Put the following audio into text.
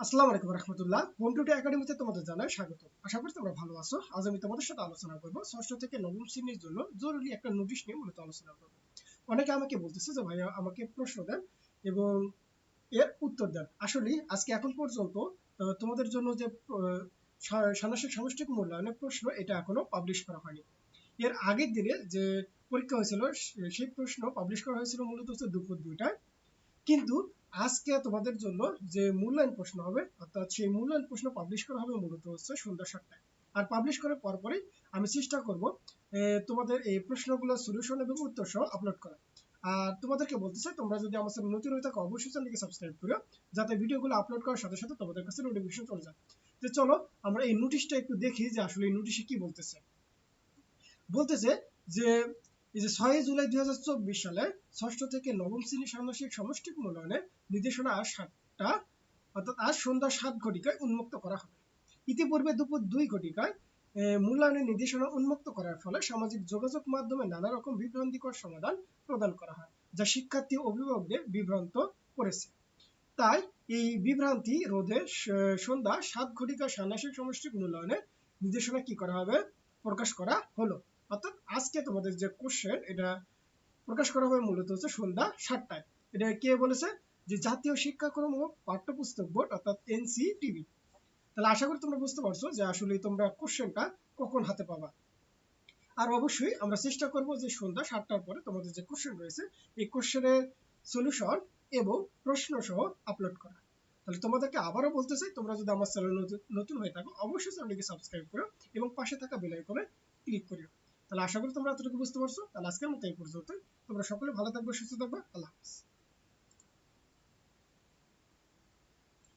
আসসালামু আলাইকুম রহমতুল্লাহ। একাডেমিতে তোমাদের জানাই স্বাগত আশা করি তোমরা ভালো আছো। আজ আমি তোমাদের সাথে আলোচনা করব ষষ্ঠ থেকে নবম শ্রেণির জন্য জরুরি একটা নোটিশ নিয়ে মূলত আলোচনা করব। অনেকে আমাকে বলতেছে যে আমাকে প্রশ্ন দেন এবং এর উত্তর দেন। আসলে আজকে এখন পর্যন্ত তোমাদের জন্য যে ষান্মাসিক সামষ্টিক মূল্যায়নের প্রশ্ন এটা এখনও পাবলিশ করা হয়নি। এর আগের দিনে যে পরীক্ষা হয়েছিল সেই প্রশ্ন পাবলিশ করা হয়েছিল মূলত হচ্ছে দুপুর দুইটায়। কিন্তু আজকে তোমাদের জন্য যে মূল্যায়ন প্রশ্ন হবে, অর্থাৎ সেই মূল্যায়ন প্রশ্ন পাবলিশ করা হবে মূলত হচ্ছে সন্ধ্যা সাতটায়। আর পাবলিশ করার পরপরই আমি চেষ্টা করব তোমাদের এই প্রশ্নগুলোর সলিউশন এবং উত্তর সহ আপলোড করা আর তোমাদেরকে বলতে চাই, তোমরা যদি আমার সাথে নতুন হয়ে থাকো, অবশ্যই চ্যানেলকে সাবস্ক্রাইব করো যাতে ভিডিওগুলো আপলোড করার সাথে সাথে তোমাদের কাছে নোটিফিকেশন চলে যায়। তো চলো, আমরা এই নোটিশটা একটু দেখি যে আসলে এই নোটিশে কি বলতেছে। বলতেছে যে এই যে ছয় জুলাই দুই হাজার চব্বিশ সালে ষষ্ঠ থেকে নবম শ্রেণি ষান্মাসিক সমষ্টিক মূল্যায়নে নির্দেশনা আজ সাতটা, অর্থাৎ আজ সন্ধ্যা সাত ঘটিকায় উন্মুক্ত করা হবে। ইতিপূর্বে দুপুর দুই ঘটিকায় মূল্যায়নের নির্দেশনা উন্মুক্ত করার ফলে সামাজিক যোগাযোগ মাধ্যমে নানা রকম বিভ্রান্তিকর সমাধান প্রদান করা হয়, যা শিক্ষার্থী অভিভাবকদের বিভ্রান্ত করেছে। তাই এই বিভ্রান্তি রোধে সন্ধ্যা সাত ঘটিকা ষান্মাসিক সমষ্টিক মূল্যায়নে নির্দেশনা কি করা হবে? প্রকাশ করা হলো। অর্থাৎ আজকে তোমাদের যে কোশ্চেন এটা প্রকাশ করা হবে মূলত হচ্ছে সন্ধ্যা সাতটায়। এটা কে বলেছে? যে জাতীয় শিক্ষাক্রম ও পাঠ্যপুস্তক বোর্ড, অর্থাৎ এনসিটিভি তাহলে আশা করি তোমরা বুঝতে পারছ যে আসলে তোমরা কোশ্চেনটা কখন হাতে পাবা। আর অবশ্যই আমরা চেষ্টা করব যে সন্ধ্যা সাতটার পরে তোমাদের যে কোশ্চেন রয়েছে, এই কোশ্চেনের সলিউশন এবং প্রশ্ন সহ আপলোড করা। তাহলে তোমাদেরকে আবারও বলতে চাই, তোমরা যদি আমার চ্যানেল নতুন হয়ে থাকো, অবশ্যই চ্যানেলটিকে সাবস্ক্রাইব করো এবং পাশে থাকা বেল আইকনে ক্লিক করিও। তাহলে আশা করি তোমরা এতটুকু বুঝতে পারছ। তাহলে আজকের মতো এই পর্যন্ত তোমরা সকলে ভালো থাকবে, সুস্থ থাকবে। আল্লাহ হাফিজ।